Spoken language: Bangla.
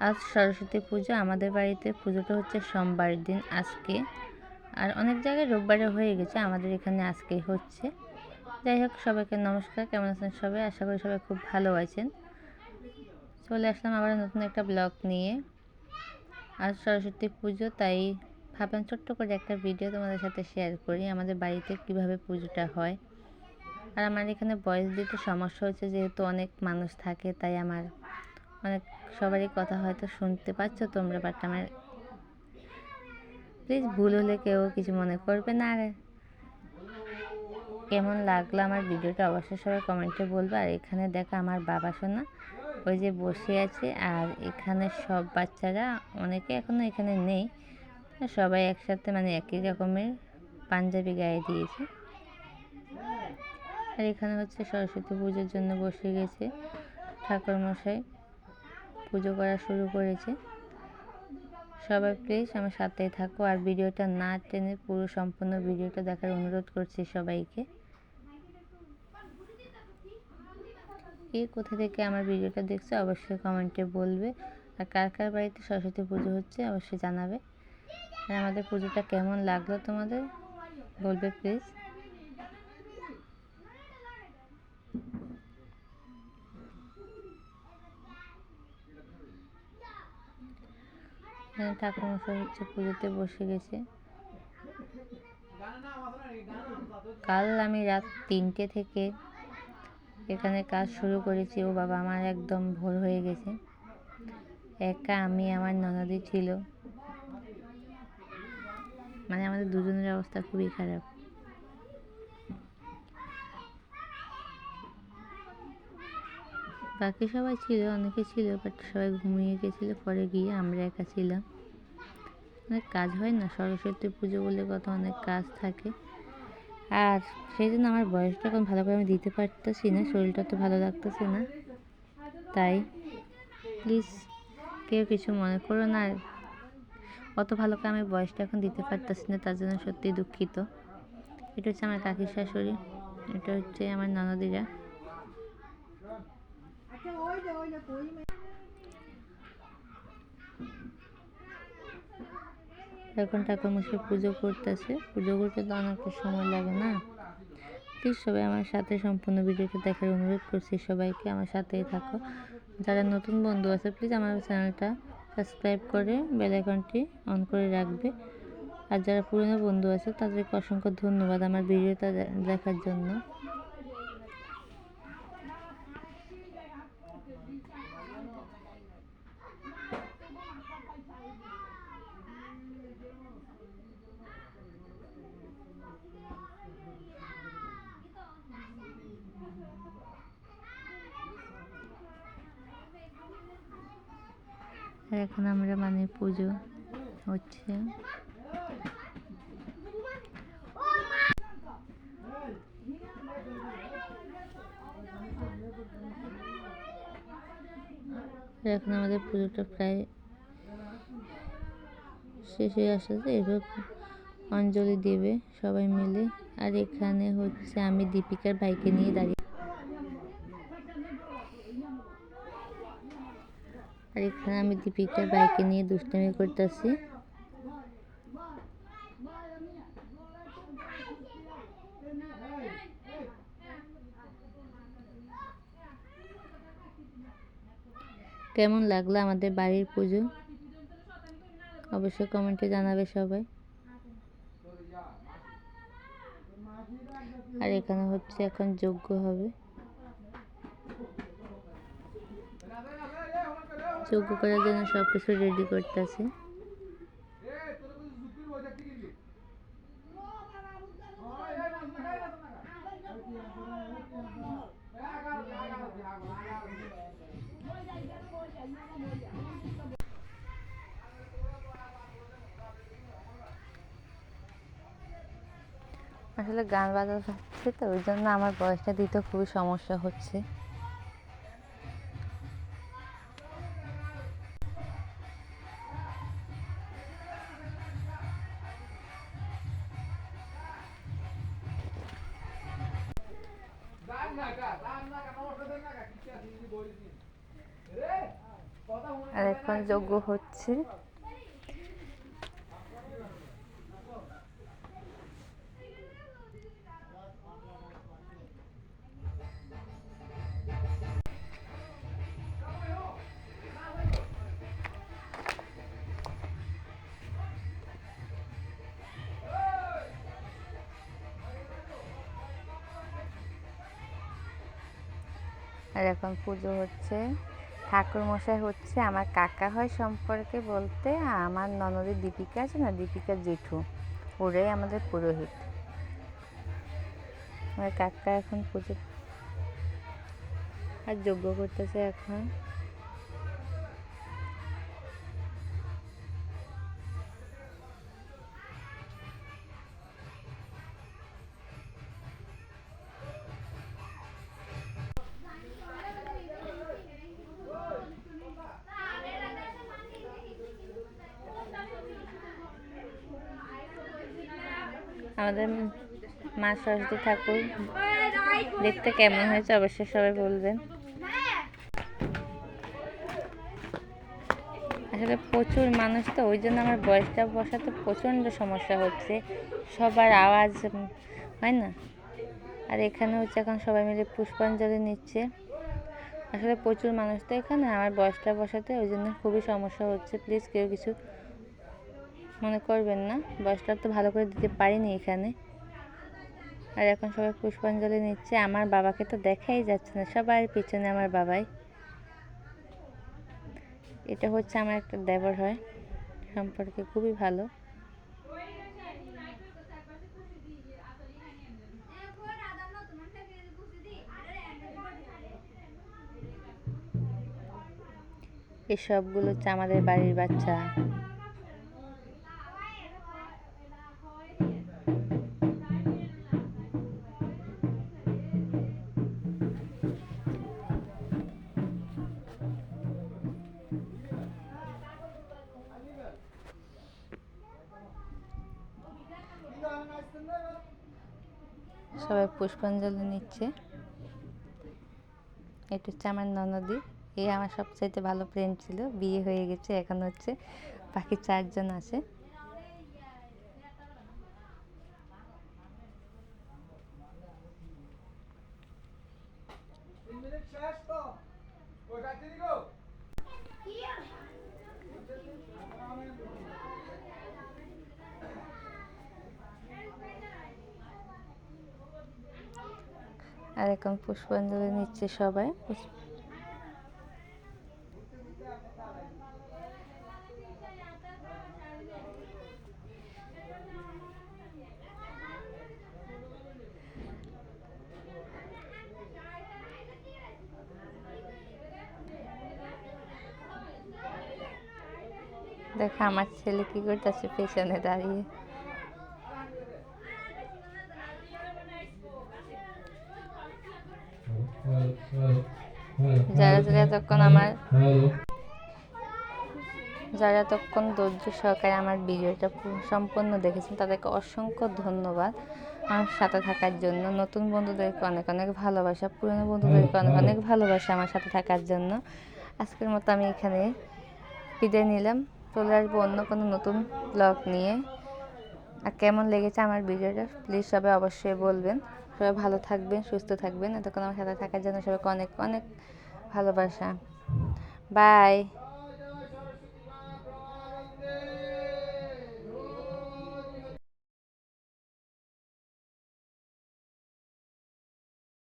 আজ সরস্বতী পুজো, আমাদের বাড়িতে পুজোটা হচ্ছে সোমবার দিন আজকে। আর অনেক জায়গায় রোববারে হয়ে গেছে, আমাদের এখানে আজকে হচ্ছে। যাই হোক, সবাইকে নমস্কার, কেমন আছেন সবাই? আশা করি সবাই খুব ভালো আছেন। চলে আসলাম আবার নতুন একটা ব্লগ নিয়ে। আজ সরস্বতী পুজো, তাই ভাবলাম ছোট্ট করে একটা ভিডিও তোমাদের সাথে শেয়ার করি, আমাদের বাড়িতে কীভাবে পুজোটা হয়। আর আমার এখানে বয়স দিতে সমস্যা হচ্ছে, যেহেতু অনেক মানুষ থাকে, তাই আমার অনেক সবারই কথা হয়তো শুনতে পাচ্ছ তোমরা বাট আমার প্লিজ ভুল হলে কেউ কিছু মনে করবে না। আর কেমন লাগল আমার ভিডিওটা অবশ্যই সবাই কমেন্টে বলবে। আর এখানে দেখো আমার বাবা শোনা ওই যে বসে আছে, আর এখানে সব বাচ্চারা, অনেকে এখনও এখানে নেই সবাই একসাথে মানে একই রকমের পাঞ্জাবি গায়ে দিয়েছে। আর এখানে হচ্ছে সরস্বতী পুজোর জন্য বসে গেছে ঠাকুরমশাই। পুজো করা শুরু করেছে। সবাই প্লিজ আমার সাথেই থাকো আর ভিডিওটা না টেনে পুরো সম্পূর্ণ ভিডিওটা দেখার অনুরোধ করছি সবাইকে। কে কোথা থেকে আমার ভিডিওটা দেখছে অবশ্যই কমেন্টে বলবে। আর কার কার বাড়িতে সরস্বতী পুজো হচ্ছে অবশ্যই জানাবে। আর আমাদের পুজোটা কেমন লাগল তোমাদের? বলবে প্লিজ এখানে ঠাকুরমশাই হচ্ছে পুজোতে বসে গেছে। কাল আমি রাত তিনটে থেকে এখানে কাজ শুরু করেছি। ও বাবা আমার একদম ভোর হয়ে গেছে। একা আমি, আমার ননদি ছিল। মানে আমাদের দুজনের অবস্থা খুবই খারাপ। বাকি সবাই ছিল, অনেকে ছিল বাট সবাই ঘুমিয়ে গেছিল। পরে গিয়ে আমরা একা ছিলাম। অনেক কাজ হয় না, সরস্বতী পুজো বলে কত অনেক কাজ থাকে। আর সেই জন্য আমার বয়সটা এখন ভালো করে আমি দিতে পারতেছি না, শরীরটা তো ভালো লাগতেছে না। তাই প্লিজ কেউ কিছু মনে করো না, অত ভালো করে আমি বয়সটা এখন দিতে পারতেছি না, তার জন্য সত্যিই দুঃখিত। এটা হচ্ছে আমার কাকির শাশুড়ি, এটা হচ্ছে আমার ননদিরা। এখন ঠাকুরমশাই পুজো করতেছে। পুজো করতে তো অনেকটা সময় লাগে না। প্লিজ সবাই আমার সাথে সম্পূর্ণ ভিডিওটা দেখার অনুরোধ করছি সবাইকে। আমার সাথেই থাকো। যারা নতুন বন্ধু আছে প্লিজ আমার চ্যানেলটা সাবস্ক্রাইব করে বেল আইকনটি অন করে রাখবে। আর যারা পুরনো বন্ধু আছে, তাদেরকে অসংখ্য ধন্যবাদ আমার ভিডিওটা দেখার জন্য আর এখন আমরা মানে পুজো হচ্ছে। এখন আমাদের পুজোটা প্রায় শেষ হয়ে আসছে এবার অঞ্জলি দেবে সবাই মিলে। আর এখানে হচ্ছে আমি দীপিকার বাইকে নিয়ে দাঁড়িয়ে আর এখানে আমি দীপিকার বাইকে নিয়ে দুষ্টামি করতেছি। কেমন লাগল আমাদের বাড়ির পুজো? অবশ্যই কমেন্টে জানাবে সবাই। আর এখানে হচ্ছে এখন যোগ্য হবে। যোগ্য করার জন্য সব কিছু রেডি করতেছে। আসলে গান বাজানো হচ্ছে তো, ওই জন্য আমার বয়সটা দিতে খুবই সমস্যা হচ্ছে। আর এখন যজ্ঞ হচ্ছে। আর এখন পুজো হচ্ছে। ঠাকুরমশাই হচ্ছে, আমার কাকা হয় সম্পর্কে বলতে, আমার ননদের দীপিকা আছে না, দীপিকা জেঠু, ওরাই আমাদের পুরোহিত। আমার কাকা এখন পুজো আর যজ্ঞ করতেছে এখন। আমাদের মা সরস্বতী ঠাকুর। দেখতে কেমন হয়েছে অবশ্যই সবাই বলবেন। আসলে প্রচুর মানুষ তো, ওই জন্য আমার বয়সটা বসাতে প্রচণ্ড সমস্যা হচ্ছে। সবার আওয়াজ হয় না? আর এখানে হচ্ছে এখন সবাই মিলে পুষ্পাঞ্জলি নিচ্ছে। আসলে প্রচুর মানুষ তো এখানে, আমার বয়সটা বসাতে ওই জন্য খুবই সমস্যা হচ্ছে। প্লিজ কেউ কিছু মনে করবেন না, বয়সটা তো ভালো করে দিতে পারিনি এখানে। আর এখন সবাই পুষ্পাঞ্জলি নিচ্ছে, আমার বাবাকে তো দেখাই যাচ্ছে না, সবার পিছনে আমার বাবাই। এটা হচ্ছে আমার একটা দেবর হয়, সম্পর্কে খুবই ভালো। এসবগুলো হচ্ছে আমাদের বাড়ির বাচ্চা। সবাই পুষ্পাঞ্জলি নিচ্ছে। এটা হচ্ছে আমার ননদি। এই আমার সবচাইতে ভালো ফ্রেন্ড ছিল। বিয়ে হয়ে গেছে, এখন হচ্ছে বাকি চারজন আছে তিন মিনিট শেষ তো ওই কাটতে দিগো আর এখন পুষ্পাঞ্জলি নিচ্ছে সবাই। দেখো আমার ছেলে কি করতেছে পেছনে দাঁড়িয়ে। যারা যারা এতক্ষণ আমার যারা এতক্ষণ ধৈর্য সহকারে আমার ভিডিওটা সম্পূর্ণ দেখেছেন, তাদেরকে অসংখ্য ধন্যবাদ আমার সাথে থাকার জন্য। নতুন বন্ধুদেরকে অনেক অনেক ভালোবাসা, পুরনো বন্ধুদেরকে অনেক অনেক ভালোবাসা আমার সাথে থাকার জন্য। আজকের মতো আমি এখানে বিদায় নিলাম। চলে আসব অন্য কোনো নতুন ব্লগ নিয়ে। আর কেমন লেগেছে আমার ভিডিওটা প্লিজ সবাই অবশ্যই বলবেন। সবাই ভালো থাকবেন, সুস্থ থাকবেন। এতক্ষণ আমার সাথে থাকার জন্য সবাইকে অনেক অনেক ভালোবাসা। বাই।